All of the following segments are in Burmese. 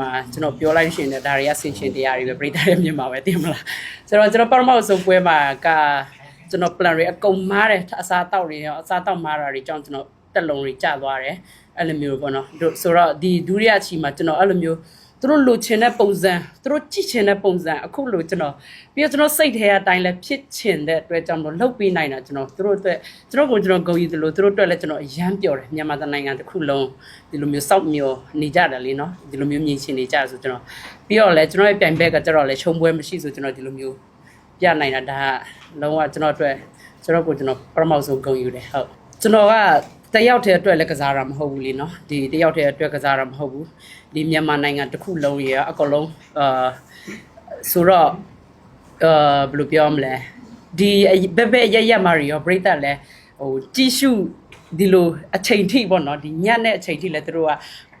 မှာကျွန်တော်ပြောလိုက်ရှင်တဲ့ဒါတွေကဆင်ရှင်တရားတွေပဲပြိတ္တာရဲ့မြင်မှာပဲသိမလားဆိုတော့ကျွန်တော်ပထမဆုံးပွဲမှာကကျွန်တော် plan တွေအကုန်မားတယ်အစားတောက်တွေရောအစားတောက်မားတာတွေကြောင့်ကျွန်တော်တက်လုံးတွေကျသွားတယ်အဲ့လိုမျိုးပေါ့နော်တို့ဆိုတော့ဒီဒုတိယချီမှာကျွန်တော်အဲ့လိုမျိုး သူတို့လိုချင်တဲ့ပုံစံသူတို့ကြည့်ချင်တဲ့ပုံစံအခုလိုကျွန်တော်ပြီးတော့ကျွန်တော်စိတ်ထဲအတိုင်းလည်းဖြစ်ချင်တဲ့အတွက်ကြောင့်မလို့လှုပ်ပေးနိုင်တာကျွန်တော်သူတို့အတွက်ကျွန်တော်ကိုကျွန်တော်ဂုဏ်ယူသလိုသူတို့အတွက်လည်းကျွန်တော်အယမ်းပျော်တယ်မြန်မာတိုင်းနိုင်ငံတစ်ခုလုံးဒီလိုမျိုးစောက်မျောနေကြတယ်လေနော်ဒီလိုမျိုးမြင်ချင်နေကြဆိုကျွန်တော်ပြီးတော့လည်းကျွန်တော်ရဲ့ပြိုင်ဘက်ကကျတော့လည်းခြုံပွဲမရှိဆိုကျွန်တော်ဒီလိုမျိုးပြနိုင်တာဒါကလုံးဝကျွန်တော်အတွက်ကျွန်တော်ကိုကျွန်တော်ပထမဆုံးဂုဏ်ယူတယ်ဟုတ်ကျွန်တော်က တယောက်တည်းအတွက်လည်းကစားတာမဟုတ်ဘူးလीเนาะဒီတယောက်တည်းအတွက်ကစားတာမဟုတ်ဘူးဒီမြန်မာနိုင်ငံတစ်ခုလုံးရေအကုန်လုံးအာဆိုတော့အာဘယ်လိုပြောမလဲဒီဘက်ဘက်ရရမာရီရောပြိတ္တလည်းဟိုကြည့်ရှုဒီလိုအချိန်ထိပေါ့နော်ဒီညက်နဲ့အချိန်ထိလည်းသူတို့က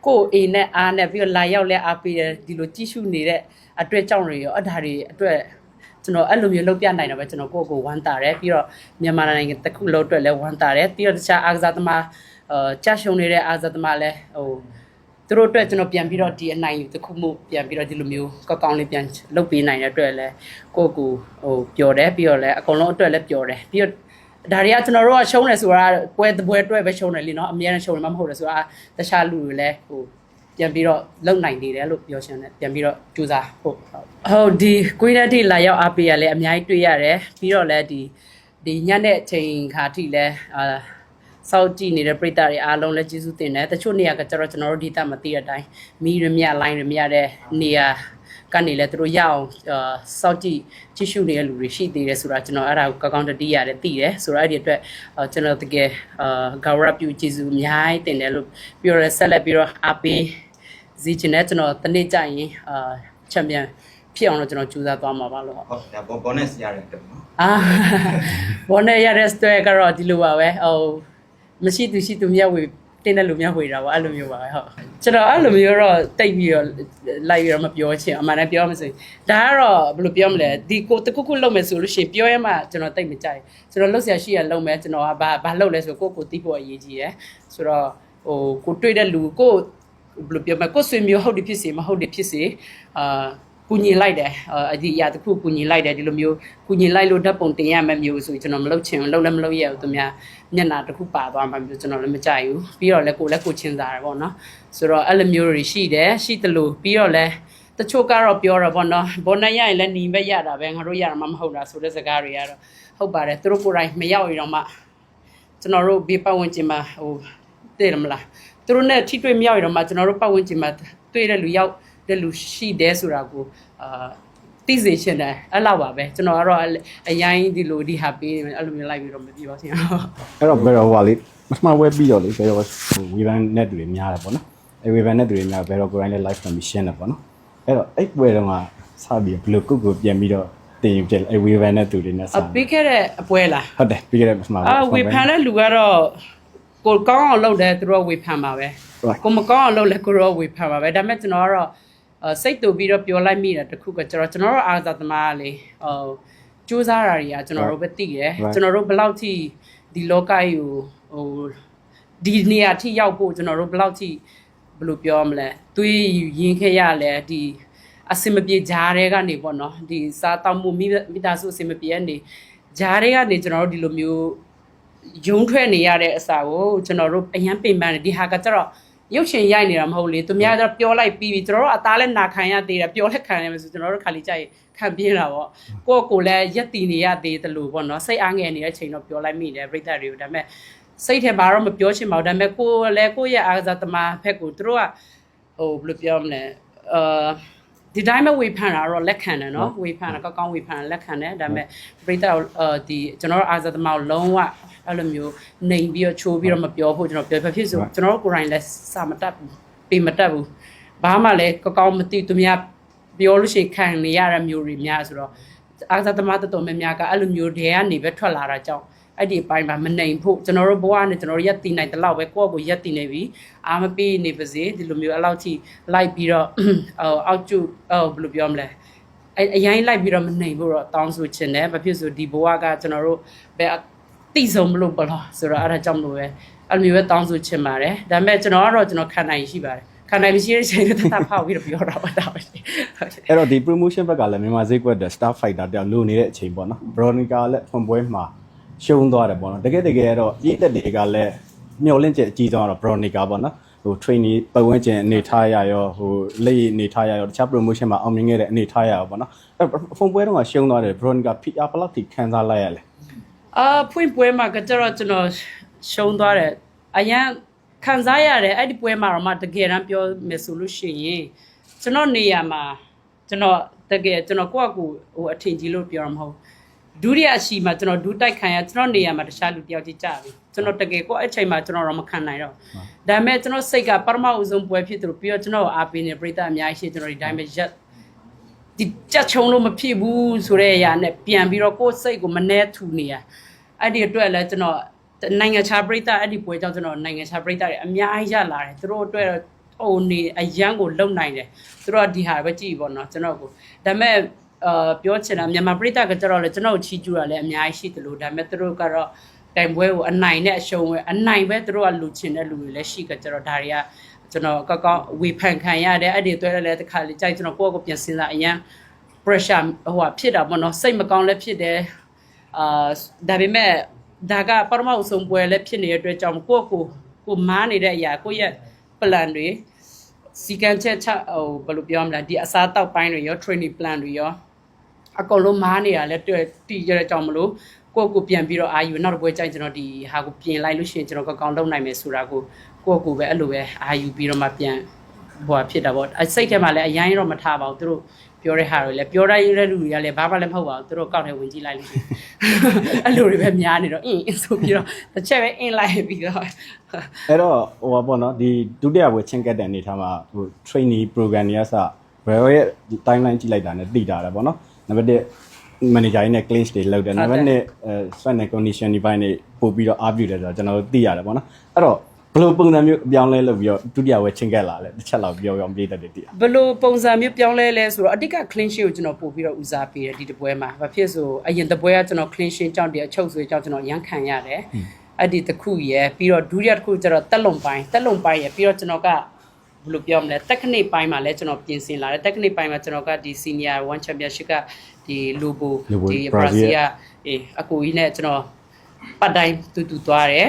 ကိုယ်အိမ်နဲ့အားနဲ့ပြီးတော့လာရောက်လဲအားပေးတယ်ဒီလိုကြည့်ရှုနေတဲ့အတွက်ကြောင့်တွေရောအဒါတွေအတွက် ကျွန်တော်အဲ့လိုမျိုးလုပ်ပြနိုင်တော့ပဲကျွန်တော်ကိုယ့်ကိုယ်ဝမ်းတာတယ်ပြီးတော့မြန်မာနိုင်ငံတစ်ခုလုံးအတွက်လည်းဝမ်းတာတယ်ပြီးတော့တခြားအားကစားသမားအာကြာရှုံနေတဲ့အားကစားသမားလည်းဟိုသူတို့အတွက်ကျွန်တော်ပြန်ပြီးတော့ဒီအနိုင်ယူတစ်ခုမှုပြန်ပြီးတော့ဒီလိုမျိုးကောက်ကောင်းလေးပြန်လုပ်ပေးနိုင်တဲ့အတွက်လည်းကိုယ့်ကိုယ်ဟိုပျော်တယ်ပြီးတော့လည်းအကုန်လုံးအတွက်လည်းပျော်တယ်ပြီးတော့ ဒါတွေကကျွန်တော်တို့ကရှုံးတယ်ဆိုတာပွဲပွဲတွဲပဲရှုံးတယ်လीเนาะအများနဲ့ရှုံးတယ်မှမဟုတ်တယ်ဆိုတာတခြားလူတွေလည်းဟို ပြန်ပြီးတော့လုံနိုင်နေတယ်လို့ပြောရှင်တယ်ပြန်ပြီးတော့ကြိုးစားဟုတ်ဟုတ်ဒီကွေးတဲ့ထိလာရောက်အားပေးရလဲအများကြီးတွေ့ရတယ်ပြီးတော့လည်းဒီဒီညနေအချိန်ခါထိလဲအာစောက်ကြည့်နေတဲ့ပြည်သားတွေအားလုံးလည်းကျေးဇူးတင်တယ်တချို့နေရာကကျတော့ကျွန်တော်တို့ဒီတာမသိတဲ့အတိုင်းမီးရမြလိုင်းရမြတဲ့နေရာ ကနေလဲသူတို့ရအောင်အာစောက်ကြည့်ကြည့်ရှုနေတဲ့လူတွေရှိသေးတယ်ဆိုတာကျွန်တော်အဲ့ဒါကိုကောင်းကောင်းတတိရတယ်သိတယ်ဆိုတော့အဲ့ဒီအတွက်အာကျွန်တော်တကယ်အာဂါဝရပြုကျေးဇူးအများကြီးတင်တယ်လို့ပြောရဆက်လက်ပြီးတော့အားပေးစီချင်တဲ့ကျွန်တော်တနေ့ကျရင်အာချန်ပီယံဖြစ်အောင်တော့ကျွန်တော်ကြိုးစားသွားမှာပါလို့ဟုတ်ဟုတ်ဒါဘောဘောနက်ရရတယ်တော့နော်အာဘောနဲ့ရတဲ့စတွဲကတော့ဒီလိုပါပဲဟိုမရှိသူရှိသူမျက်ဝေ တင်းတဲ့လူမျက်ဝေတာပေါ့အဲ့လိုမျိုးပါပဲဟုတ်ကျွန်တော်အဲ့လိုမျိုးတော့တိတ်ပြီးတော့လိုက်ပြီးတော့မပြောချင်အမှန်တမ်းပြောမစင်ဒါကတော့ဘယ်လိုပြောမလဲဒီကိုတခုခုလုပ်မယ်ဆိုလို့ရှိရင်ပြောရမှကျွန်တော်တိတ်မကြိုက်ကျွန်တော်လုပ်ဆရာရှိရလုပ်မယ်ကျွန်တော်ကဘာဘာလုပ်လဲဆိုကိုကိုတိဖို့အရေးကြီးရယ်ဆိုတော့ဟိုကိုတွေ့တဲ့လူကိုဘယ်လိုပြောမလဲကိုဆွေမျိုးဟုတ်တယ်ဖြစ်စေမဟုတ်တယ်ဖြစ်စေအာ ကူညီလိုက်တယ်အဒီအရာတစ်ခုကူညီလိုက်တယ်ဒီလိုမျိုးကူညီလိုက်လို့ဓာတ်ပုံတင်ရမယ်မျိုးဆိုကျွန်တော်မလုပ်ချင်ဘူးလုပ်လည်းမလုပ်ရဘူးသူများမျက်နှာတစ်ခုပါသွားမှမျိုးကျွန်တော်လည်းမကြိုက်ဘူးပြီးတော့လည်းကိုလည်းကိုချင်းစားတယ်ပေါ့နော်ဆိုတော့အဲ့လိုမျိုးတွေရှိတယ်ရှိတယ်လို့ပြီးတော့လည်းတချို့ကတော့ပြောတော့ပေါ့နော်ဘောနရရင်လည်းညီပဲရတာပဲငါတို့ရတာမှမဟုတ်တာဆိုတဲ့စကားတွေကတော့ဟုတ်ပါတယ်သူတို့ကိုယ်တိုင်မရောက်ရင်တော့မှကျွန်တော်တို့ဘေးပတ်ဝန်းကျင်မှာဟိုသိတယ်မလားသူတို့နဲ့ထိတွေ့မရောက်ရင်တော့မှကျွန်တော်တို့ပတ်ဝန်းကျင်မှာတွေ့တဲ့လူရောက် တဲ့လူရှိတယ်ဆိုတာကိုအာသိစေချင်တယ်အဲ့လောက်ပါပဲကျွန်တော်ကတော့အရင်ဒီလိုဒီဟာပေးနေအဲ့လိုမျိုးလိုက်ပြီးတော့မပြောချင်ဘူးအဲ့တော့ဘယ်တော့ဟိုကလေပထမဝဲပြီးတော့လေဘယ်တော့ဟိုဝေဘန်နဲ့တူတွေများတယ်ပေါ့နော်အဲ့ဝေဘန်နဲ့တူတွေများဘယ်တော့ကိုယ်တိုင်လည်း live ပြန်ပြီးရှင်းတယ်ပေါ့နော်အဲ့တော့အဲ့ပွဲတုန်းကစပြီးဘယ်လိုကုတ်ကိုပြန်ပြီးတော့တင်ယူပြအဲ့ဝေဘန်နဲ့တူတွေနဲ့စအပြီးခဲ့တဲ့အပွဲလားဟုတ်တယ်ပြီးခဲ့တဲ့ပထမအာဝေဖန်တဲ့လူကတော့ကိုကောင်းအောင်လုပ်တယ်သူတို့ကဝေဖန်ပါပဲကိုမကောင်းအောင်လုပ်လဲကိုတော့ဝေဖန်ပါပဲဒါပေမဲ့ကျွန်တော်ကတော့အ စိတ်တူပြီးတော့ပြောလိုက်မိတာတခုကကျွန်တော်ကျွန်တော်တို့အာသာသမားကလေဟိုစူးစမ်းတာတွေကကျွန်တော်တို့ပဲသိတယ်ကျွန်တော်တို့ဘယ်လောက်ထိဒီလောကကြီးကိုဟိုဒီနေရာထိရောက်ဖို့ကျွန်တော်တို့ဘယ်လောက်ထိဘယ်လိုပြောမလဲသွေးရင်ခဲ့ရလဲဒီအစင်မပြေဂျားတွေကနေပေါ့နော်ဒီစားတောက်မှုမိမိသားစုအစင်မပြေနေဂျားတွေကနေကျွန်တော်တို့ဒီလိုမျိုးရုံးထွက်နေရတဲ့အစာကိုကျွန်တော်တို့အရန်ပင်ပန်းတယ်ဒီဟာကကျတော့ ရုပ်ရှင်ရိုက်နေတာမဟုတ်လေသူများကျတော့ပြောလိုက်ပြီးပြီကျွန်တော်တို့အသားလည်းနာခံရသေးတယ်ပြောလည်းခံရမယ်ဆိုကျွန်တော်တို့ခါလေးကြိုက်ခံပြင်းတာပေါ့ကိုယ့်ကိုယ်လည်းရက်တည်နေရသေးတယ်လို့ပေါ့နော်စိတ်အားငယ်နေတဲ့အချိန်တော့ပြောလိုက်မိတယ်ပြိတ္တတွေကိုဒါပေမဲ့စိတ်ထဲမှာတော့မပြောချင်ပါဘူးဒါပေမဲ့ကိုယ်လည်းကိုယ့်ရဲ့အားကစားသမားဖက်ကိုသူတို့ကဟိုဘယ်လိုပြောမလဲအာဒီတိုင်းပဲဝေဖန်တာတော့လက်ခံတယ်နော်ဝေဖန်တာကောင်းကောင်းဝေဖန်လက်ခံတယ်ဒါပေမဲ့ပြိတ္တအာဒီကျွန်တော်တို့အာဇာသမားကိုလုံးဝ အဲ့လိုမျိုးနှိမ်ပြီးတော့ချိုးပြီးတော့မပြောဖို့ကျွန်တော်ပြောဖြစ်ဖြစ်ဆိုကျွန်တော်တို့ကိုယ်တိုင်လည်းစာမတတ်ဘူးပေမတတ်ဘူးဘာမှလည်းကောင်းကောင်းမသိသူများပြောလို့ရှိရင်ခံနေရတဲ့မျိုးတွေများဆိုတော့အာဇာသမားတော်တော်များများကအဲ့လိုမျိုးတွေကနေပဲထွက်လာတာကြောင့်အဲ့ဒီအပိုင်းမှာမနိုင်ဖို့ကျွန်တော်တို့ဘဝနဲ့ကျွန်တော်တို့ရက်တည်နိုင်တဲ့လောက်ပဲကိုယ့်ကိုယ်ရက်တည်နေပြီအာမပေးနေပါစေဒီလိုမျိုးအဲ့လောက်ထိလိုက်ပြီးတော့ဟိုအောက်ကျဟိုဘယ်လိုပြောမလဲအအရင်လိုက်ပြီးတော့မနိုင်ဘူးတော့တောင်းဆိုချင်တယ်ဘာဖြစ်ဆိုဒီဘဝကကျွန်တော်တို့ဘယ် တိဆုံးမလို့ဘလားဆိုတော့အဲ့ဒါကြောင့်မလို့ပဲအဲ့လိုမျိုးပဲတောင်းဆိုချင်ပါတယ်ဒါပေမဲ့ကျွန်တော်ကတော့ကျွန်တော်ခံနိုင်ရှိပါတယ်ခခံနိုင်မရှိတဲ့ချိန်နဲ့တတ်ဖောက်ပြီးတော့ပြောတာပါဒါပဲဟုတ်တယ်အဲ့တော့ဒီ promotion ဘက်ကလည်းမြန်မာဈေးကွက်တဲ့ star fighter တယောက်လိုနေတဲ့အချိန်ပေါ့နော် Veronica လည်းဖွင့်ပွဲမှာရှုံးသွားတယ်ပေါ့နော်တကယ်တကယ်တော့ပြည်သက်တွေကလည်းမျောလင့်ချက်အကြီးဆုံးကတော့ Veronica ပေါ့နော်ဟို trainee ပတ်ဝန်းကျင်အနေထားရရောဟိုလက်ရည်အနေထားရရောတခြား promotion မှာအောင်မြင်ခဲ့တဲ့အနေထားရရောပေါ့နော်အဲ့ဖွင့်ပွဲတော့ရှုံးသွားတယ် Veronica PR ဘယ်လောက်ထိခံစားလိုက်ရလဲ အာဖွင့်ပွဲမှာကကြတော့ကျွန်တော်ရှုံးသွားတယ်အရန်ခံစားရတယ်အဲ့ဒီပွဲမှာတော့မှတကယ်တမ်းပြောမယ်ဆိုလို့ရှိရင်ကျွန်တော်နေရာမှာကျွန်တော်တကယ်ကျွန်တော်ကိုယ့်အကူဟိုအထင်ကြီးလို့ပြောရမှာမဟုတ်ဒုတိယအရှိမှာကျွန်တော်ဒူးတိုက်ခံရကျွန်တော်နေရာမှာတခြားလူတယောက်ကြီးကြပြီကျွန်တော်တကယ်ကိုယ့်အချိန်မှာကျွန်တော်တော့မခံနိုင်တော့ဒါပေမဲ့ကျွန်တော်စိတ်ကပထမဦးဆုံးပွဲဖြစ်သူပြီးတော့ကျွန်တော်အားပေးနေပြိတ္တအများကြီးရှိကျွန်တော်ဒီတိုင်းပဲရက် ဒီကြက်ချုံလို့မဖြစ်ဘူးဆိုတဲ့အရာနဲ့ပြန်ပြီးတော့ကိုယ်စိတ်ကိုမနှဲထူနေရအဲ့ဒီအတွက်လည်းကျွန်တော်နိုင်ငံခြားပြည်သားအဲ့ဒီပွဲကြောင့်ကျွန်တော်နိုင်ငံခြားပြည်သားတွေအများကြီးရလာတယ်သူတို့အတွက်ဟိုနေအရန်ကိုလုံနိုင်တယ်သူတို့ကဒီဟာပဲကြည့်ပေါ့နော်ကျွန်တော်ကိုဒါပေမဲ့အာပြောချင်တာမြန်မာပြည်သားကကျတော့လေကျွန်တော်ကိုချီးကျူးတာလည်းအများကြီးရှိတယ်လို့ဒါပေမဲ့သူတို့ကတော့ တိုင်ပွဲကိုအနိုင်နဲ့အရှုံးပဲအနိုင်ပဲသူတို့ကလူချင်တဲ့လူတွေလည်းရှိကြကြတော့ဒါတွေကကျွန်တော်ကောက်ကောက်ဝေဖန်ခံရတယ်အဲ့ဒီအတွက်လည်းတစ်ခါလေကြိုက်ကျွန်တော်ကိုယ့်ကိုယ်ပြန်စဉ်းစားအရန် pressure ဟိုဟာဖြစ်တာပေါ့နော်စိတ်မကောင်းလည်းဖြစ်တယ်အာဒါပေမဲ့ဒါကပထမအဆုံးပွဲလည်းဖြစ်နေတဲ့အတွက်ကြောင့်ကိုယ့်ကိုယ်ကိုမားနေတဲ့အရာကိုယ့်ရဲ့ plan တွေစီကံချက်ချဟိုဘယ်လိုပြောမလဲဒီအစားတောက်ပိုင်းတွေရော training plan တွေရော အကုန်လုံးမားနေတာလည်းတွေ့တီးရတဲ့ကြောင့်မလို့ကိုယ့်ကိုယ်ပြန်ပြီးတော့အာယူနောက်တစ်ပွဲကျရင်ကျွန်တော်ဒီဟာကိုပြင်လိုက်လို့ရှိရင်ကျွန်တော်ကောင်းကောင်းလုပ်နိုင်မယ်ဆိုတာကိုကိုယ့်ကိုယ်ပဲအဲ့လိုပဲအာယူပြီးတော့မှပြန်ဟိုဟာဖြစ်တာပေါ့အစိတ်ထဲမှာလည်းအရင်တော့မထားပါဘူးသူတို့ပြောတဲ့ဟာတွေလည်းပြောတိုင်းတဲ့လူတွေကလည်းဘာမှလည်းမဟုတ်ပါဘူးသူတို့ကောက်ထဲဝင်ကြည့်လိုက်လို့ရှိရင်အဲ့လိုတွေပဲများနေတော့အင်းအင်းဆိုပြီးတော့တစ်ချက်ပဲအင်းလိုက်ပြီးတော့အဲ့တော့ဟိုပါပေါ့နော်ဒီဒုတိယဘွယ်ချင်းကတ်တဲ့အနေထားမှာဟို trainee program တွေကစ Vero ရဲ့ timeline ကြည့်လိုက်တာနဲ့သိတာတယ်ပေါ့နော် နံပါတ်1 manager နဲ့ clinch တွေလောက်တယ်နံပါတ်2အဲ sweat and condition ဒီပိုင်းတွေပို့ပြီးတော့အားပြုတယ်ဆိုတော့ကျွန်တော်တို့သိရတယ်ပေါ့နော်အဲ့တော့ဘယ်လိုပုံစံမျိုးအပြောင်းလဲလုပ်ပြီးတော့ဒုတိယဘွယ်ချင်းကတ်လာလဲတစ်ချက်လောက်ပြောပြအောင်ပြေးတတ်တယ်သိရဘယ်လိုပုံစံမျိုးပြောင်းလဲလဲဆိုတော့အတိတ်က clean sheet ကိုကျွန်တော်ပို့ပြီးတော့ဦးစားပေးတယ်ဒီတပွဲမှာဘာဖြစ်ဆိုအရင်တပွဲကကျွန်တော် clean sheet ကြောင့်တည်းအချုပ်ဆွေကြောင့်ကျွန်တော်ရမ်းခံရတယ်အဲ့ဒီတစ်ခုရယ်ပြီးတော့ဒုတိယတစ်ခုကျတော့တက်လုံပိုင်းတက်လုံပိုင်းရယ်ပြီးတော့ကျွန်တော်က ဘယ်လိုပြောမလဲ technique ပိုင်းမှာလည်းကျွန်တော်ပြင်ဆင်လာတယ် technique ပိုင်းမှာကျွန်တော်ကဒီ senior one championship ကဒီ logo ဒီ Brazil ကအေးအကူကြီးနဲ့ကျွန်တော်ပတ်တိုင်းတူတူသွားတယ်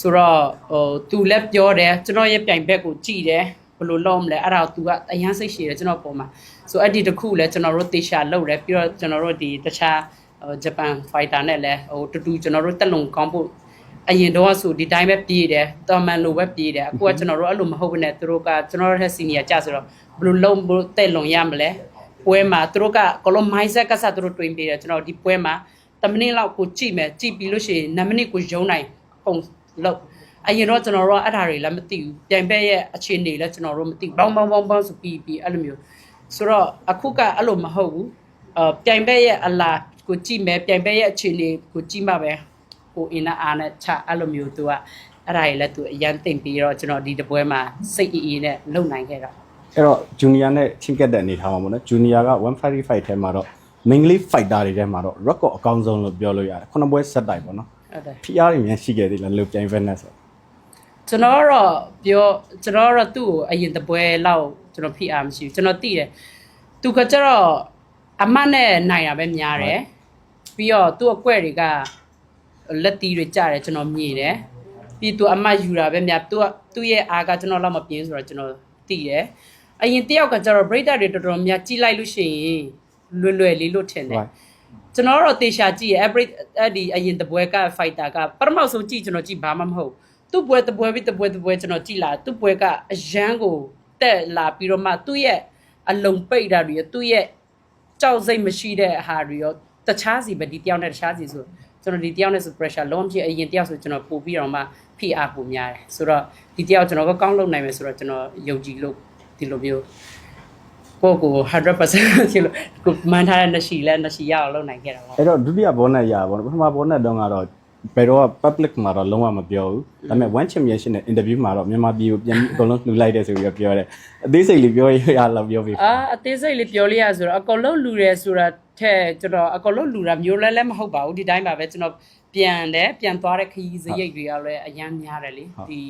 ဆိုတော့ဟိုသူလည်းပြောတယ်ကျွန်တော်ရဲ့ပြိုင်ဘက်ကိုကြည်တယ်ဘယ်လိုလုပ်မလဲအဲ့ဒါကို तू ကအရန်စိတ်ရှည်တယ်ကျွန်တော်ပုံမှာဆိုအဲ့ဒီတစ်ခုလည်းကျွန်တော်တို့တေချာလုပ်တယ်ပြီးတော့ကျွန်တော်တို့ဒီတခြားဟိုဂျပန်ဖိုက်တာနဲ့လည်းဟိုတူတူကျွန်တော်တို့တက်လုံကောင်းဖို့ အရင်တော့ဆိုဒီတိုင်းပဲပြေးတယ်တော်မန်လိုပဲပြေးတယ်အခုကကျွန်တော်တို့အဲ့လိုမဟုတ်ဘဲနဲ့သူတို့ကကျွန်တော်တို့ရဲ့စီနီယာကြဆိုတော့ဘယ်လိုလုံးဘယ်လိုတက်လုံရမလဲပွဲမှာသူတို့ကကလုံး mindset ကစားသူတို့တွင်ပေးတယ်ကျွန်တော်ဒီပွဲမှာ10မိနစ်လောက်ကိုကြည့်မယ်ကြည့်ပြီးလို့ရှိရင်9မိနစ်ကိုယုံနိုင်ပုံလောက်အရင်တော့ကျွန်တော်တို့ကအဲ့ဒါတွေလည်းမသိဘူးပြိုင်ဘက်ရဲ့အခြေအနေလည်းကျွန်တော်တို့မသိဘူးဘောင်းဘောင်းဘောင်းဘောင်းဆိုပြီးပြီးအဲ့လိုမျိုးဆိုတော့အခုကအဲ့လိုမဟုတ်ဘူးအပြိုင်ဘက်ရဲ့အလားကိုကြည့်မယ်ပြိုင်ဘက်ရဲ့အခြေအနေကိုကြည့်မှပဲ ကိုအင်းနဲ့အားနဲ့ချအဲ့လိုမျိုးသူကအဲ့ဒါတွေလည်းသူအရန်သိမ့်ပြီးတော့ကျွန်တော်ဒီတပွဲမှာစိတ်အေးအေးနဲ့လုံနိုင်ခဲ့တာအဲ့တော့ junior နဲ့ချင်းကတ်တဲ့အနေထားမှာပေါ့နော် junior က155ထဲမှာတော့ mainly fighter တွေထဲမှာတော့ record အကောင်းဆုံးလို့ပြောလို့ရတယ်ခုနပွဲဆက်တိုက်ပေါ့နော်ဟုတ်တယ် PR တွေမြန်ရှိခဲ့သေးလားလို့ပြိုင်ဖက်နဲ့ဆိုကျွန်တော်တော့ပြောကျွန်တော်တော့သူ့ကိုအရင်တပွဲလောက်ကျွန်တော်ဖိအားမရှိဘူးကျွန်တော်သိတယ်သူကကျတော့အမတ်နဲ့နိုင်တာပဲများတယ်ပြီးတော့သူ့အကွက်တွေက လက်တီးတွေကြတယ်ကျွန်တော်မြင်တယ်ပြီးသူအမတ်ယူတာပဲများသူကသူ့ရဲ့အားကကျွန်တော်လောက်မပြင်းဆိုတော့ကျွန်တော်သိတယ်အရင်တယောက်ကကျတော့ breaker တွေတော်တော်များကြီးလိုက်လို့ရှိရင်လွယ်လွယ်လေးလို့ထင်တယ်ကျွန်တော်တော့တေချာကြည့်ရ every အဲ့ဒီအရင်တပွဲက fighter ကပထမဆုံးကြည့်ကျွန်တော်ကြည့်ဘာမှမဟုတ်သူ့ပွဲတပွဲပြီးတပွဲတပွဲကျွန်တော်ကြည့်လာသူ့ပွဲကအရန်ကိုတက်လာပြီးတော့မှသူ့ရဲ့အလုံပိတ်တာတွေရောသူ့ရဲ့ကြောက်စိတ်မရှိတဲ့ဟာတွေရောတခြားစီပဲဒီတယောက်နဲ့တခြားစီဆို ကျွန်တော်ဒီတယောက်နဲ့ဆို pressure လုံးပြအရင်တယောက်ဆိုကျွန်တော်ပို့ပြီးတော့မှဖိအားပိုများတယ်ဆိုတော့ဒီတယောက်ကျွန်တော်ကကောင်းလုပ်နိုင်မယ်ဆိုတော့ကျွန်တော်ယုံကြည်လို့ဒီလိုမျိုးကိုယ့်ကို100%ဖြစ်လို့ကိုမှန်ထားတဲ့နှရှိလဲနှရှိရအောင်လုပ်နိုင်ခဲ့တာပေါ့အဲ့တော့ဒုတိယဘောနဲ့ရပါဘောပထမဘောနဲ့တုန်းကတော့ဘယ်တော့ public မှာတော့လုံးဝမပြောဘူးဒါပေမဲ့ one championship နဲ့ interview မှာတော့မြန်မာပြည်ကိုပြန်ပြီးအကုန်လုံးလှူလိုက်တယ်ဆိုပြီးတော့ပြောတယ်အသေးစိတ်လေးပြောရရလောက်ပြောပြီးအာအသေးစိတ်လေးပြောလိုက်ရဆိုတော့အကောင်လုံးလူတယ်ဆိုတာ ထက်ကျွန်တော်အကောင်လုံးလူတာမျိုးလဲလဲမဟုတ်ပါဘူးဒီတိုင်းပါပဲကျွန်တော်ပြန်တယ်ပြန်သွားတဲ့ခရီးစရိတ်တွေကလည်းအများများတယ်လေဒီ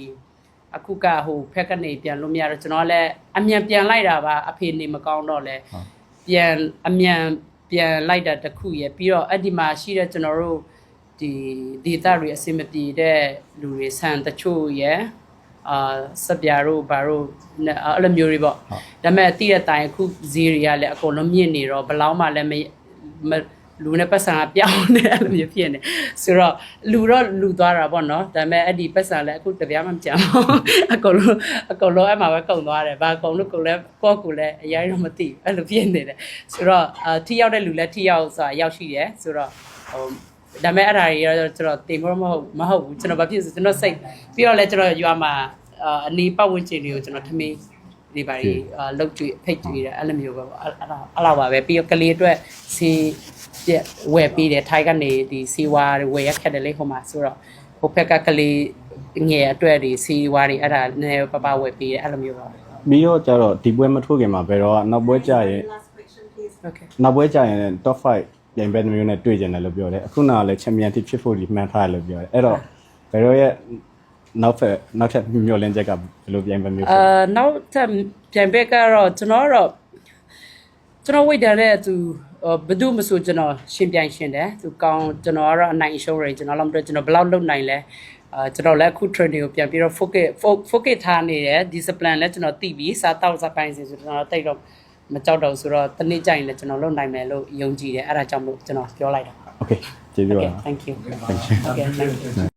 အခုကဟိုဖက်ကနေပြန်လို့မရတော့ကျွန်တော်ကလည်းအမြန်ပြန်လိုက်တာပါအဖေနေမကောင်းတော့လဲဟုတ်ပြန်အမြန်ပြန်လိုက်တာတစ်ခုရယ်ပြီးတော့အဲ့ဒီမှာရှိတဲ့ကျွန်တော်တို့ဒီဒေတာတွေအစင်မပြေတဲ့လူတွေဆန်တချို့ရယ်အာစပြာတို့ဘာတို့နဲ့အဲ့လိုမျိုးတွေပေါ့ဟုတ်ဒါပေမဲ့အတိတဲ့တိုင်အခုဈေးတွေကလည်းအကုန်လုံးမြင့်နေတော့ဘယ်လောက်မှလည်းမမ လူနဲ့ပတ်စံကပြောင်းနေအဲ့လိုမျိုးဖြစ်နေဆိုတော့လူတော့လူသွားတာပေါ့နော်ဒါပေမဲ့အဲ့ဒီပတ်စံလည်းအခုတပြားမှမကြမ်းဘူးအကုန်လုံးအကုန်လုံးအဲ့မှာပဲကုန်သွားတယ်ဘာကုန်လို့ကုန်လဲကိုယ့်ကိုယ်လည်းအရင်တော့မသိဘူးအဲ့လိုဖြစ်နေတယ်ဆိုတော့အာထိရောက်တဲ့လူလည်းထိရောက်ဆိုတာရောက်ရှိတယ်ဆိုတော့ဟိုဒါပေမဲ့အဲ့ဒါတွေတော့ကျွန်တော်တင်ဖို့မဟုတ်မဟုတ်ဘူးကျွန်တော်ဘာဖြစ်ဆိုကျွန်တော်စိတ်ပြီးတော့လည်းကျွန်တော်ရွာမှာအာအနီးပတ်ဝန်းကျင်တွေကိုကျွန်တော်ထမင်း ဒီပါရီအာလုတ်တွေ့ဖိတ်တွေ့တယ်အဲ့လိုမျိုးပဲပေါ့အဲ့အဲ့ဒါအဲ့လိုပါပဲပြီးတော့ကလေးအတွက်စီပြက်ဝယ်ပြီးတယ်ထိုင်းကနေဒီစီဝါတွေဝယ်ရခက်တယ်လေဟိုမှာဆိုတော့ဟိုဖက်ကကလေးငယ်အတွက်ဒီစီဝါတွေအဲ့ဒါနည်းပပဝယ်ပြီးတယ်အဲ့လိုမျိုးပါပြီးတော့ကျတော့ဒီပွဲမထိုးခင်မှာဘယ်တော့ကနောက်ပွဲကြရင် okay နောက်ပွဲကြရင် top 5ပြိုင်ပွဲတစ်မျိုးနဲ့တွေ့ကြတယ်လို့ပြောတယ်အခုနောက်လည်းချန်ပီယံတစ်ဖြစ်ဖို့ဒီမှန်ထားတယ်လို့ပြောတယ်အဲ့တော့ဘယ်တော့ရဲ့ နောက်ဖက်နောက်ထပ်မျှော်လင့်ချက်ကဘယ်လိုပြိုင်ပွဲမျိုးဖြစ်လဲအာနောက်ထပ်ပြန်ဘက်ကတော့ကျွန်တော်တော့ကျွန်တော်ဝိတ်တယ်တဲ့သူဘယ်သူမဆိုကျွန်တော်ရှင်ပြိုင်ရှင်တယ်သူကောင်းကျွန်တော်ကတော့အနိုင်ရှုံးရကျွန်တော်လည်းမတွေ့ကျွန်တော်ဘယ်လောက်လုပ်နိုင်လဲအာကျွန်တော်လည်းအခု training ကိုပြန်ပြီးတော့ focus focus ထားနေတယ် discipline လည်းကျွန်တော်သိပြီစားတောက်စားပိုင်းစီဆိုကျွန်တော်တိတ်တော့မကြောက်တော့ဘူးဆိုတော့တနေ့ကျရင်လည်းကျွန်တော်လုပ်နိုင်မယ်လို့ယုံကြည်တယ်အဲ့ဒါကြောင့်မို့ကျွန်တော်ပြောလိုက်တာ Okay ကျေးဇူးပါ Okay thank you okay thank you